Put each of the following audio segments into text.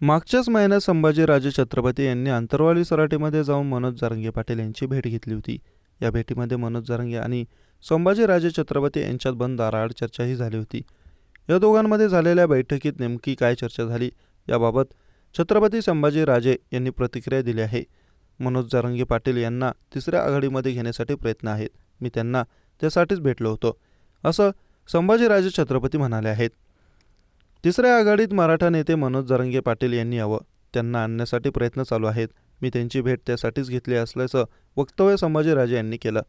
मागच्याच महिन्यात संभाजीराजे छत्रपती यांनी आंतरवाली सराटीमध्ये जाऊन मनोज जारंगे पाटील यांची भेट घेतली होती. या भेटीमध्ये मनोज जारंगे आणि संभाजीराजे छत्रपती यांच्यात बंद दाराआड चर्चाही झाली होती. या दोघांमध्ये झालेल्या बैठकीत नेमकी काय चर्चा झाली याबाबत छत्रपती संभाजीराजे यांनी प्रतिक्रिया दिली आहे. मनोज जारंगे पाटील यांना तिसऱ्या आघाडीमध्ये घेण्यासाठी प्रयत्न आहेत. मी त्यांना त्यासाठीच भेटलो होतो. असं संभाजीराजे छत्रपती म्हणाले आहेत. तिसऱ्या आघाडीत मराठा नेते मनोज जरंगे पाटील यांनी यावं. त्यांना आणण्यासाठी प्रयत्न चालू आहेत. मी त्यांची भेट त्यासाठीच घेतली असल्याचं वक्तव्य संभाजीराजे यांनी केलं.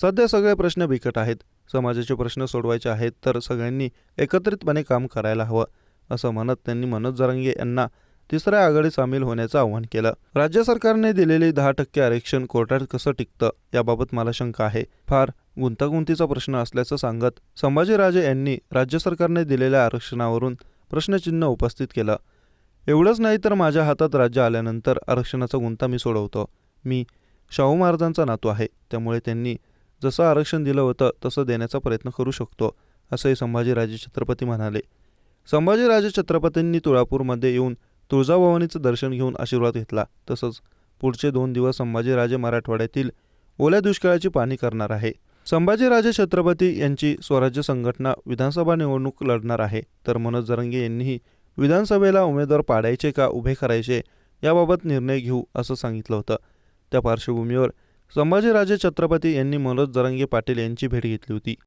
सध्या सगळे प्रश्न बिकट आहेत. समाजाचे प्रश्न सोडवायचे आहेत तर सगळ्यांनी एकत्रितपणे काम करायला हवं असं म्हणत त्यांनी मनोज जरंगे यांना तिसऱ्या आघाडीत सामील होण्याचं आवाहन केलं. राज्य सरकारने दिलेले दहा टक्के आरक्षण कोर्टात कसं टिकतं याबाबत मला शंका आहे. फार गुंतागुंतीचा प्रश्न असल्याचं सांगत संभाजीराजे यांनी राज्य सरकारने दिलेल्या आरक्षणावरून प्रश्नचिन्ह उपस्थित केलं. एवढंच नाही तर माझ्या हातात राज्य आल्यानंतर आरक्षणाचा गुंता मी सोडवतो. मी शाहू महाराजांचा नातू आहे. त्यामुळे त्यांनी जसं आरक्षण दिलं होतं तसं देण्याचा प्रयत्न करू शकतो असंही संभाजीराजे छत्रपती म्हणाले. संभाजीराजे छत्रपतींनी तुळापूरमध्ये येऊन तुळजाभवानीचं दर्शन घेऊन आशीर्वाद घेतला. तसंच पुढचे दोन दिवस संभाजीराजे मराठवाड्यातील ओल्या दुष्काळाची पाणी करणार आहे. संभाजीराजे छत्रपती यांची स्वराज्य संघटना विधानसभा निवडणूक लढणार आहे. तर मनोज जरंगे यांनीही विधानसभेला उमेदवार पाडायचे का उभे करायचे याबाबत निर्णय घेऊ असं सांगितलं होतं. त्या पार्श्वभूमीवर संभाजीराजे छत्रपती यांनी मनोज जरंगे पाटील यांची भेट घेतली होती.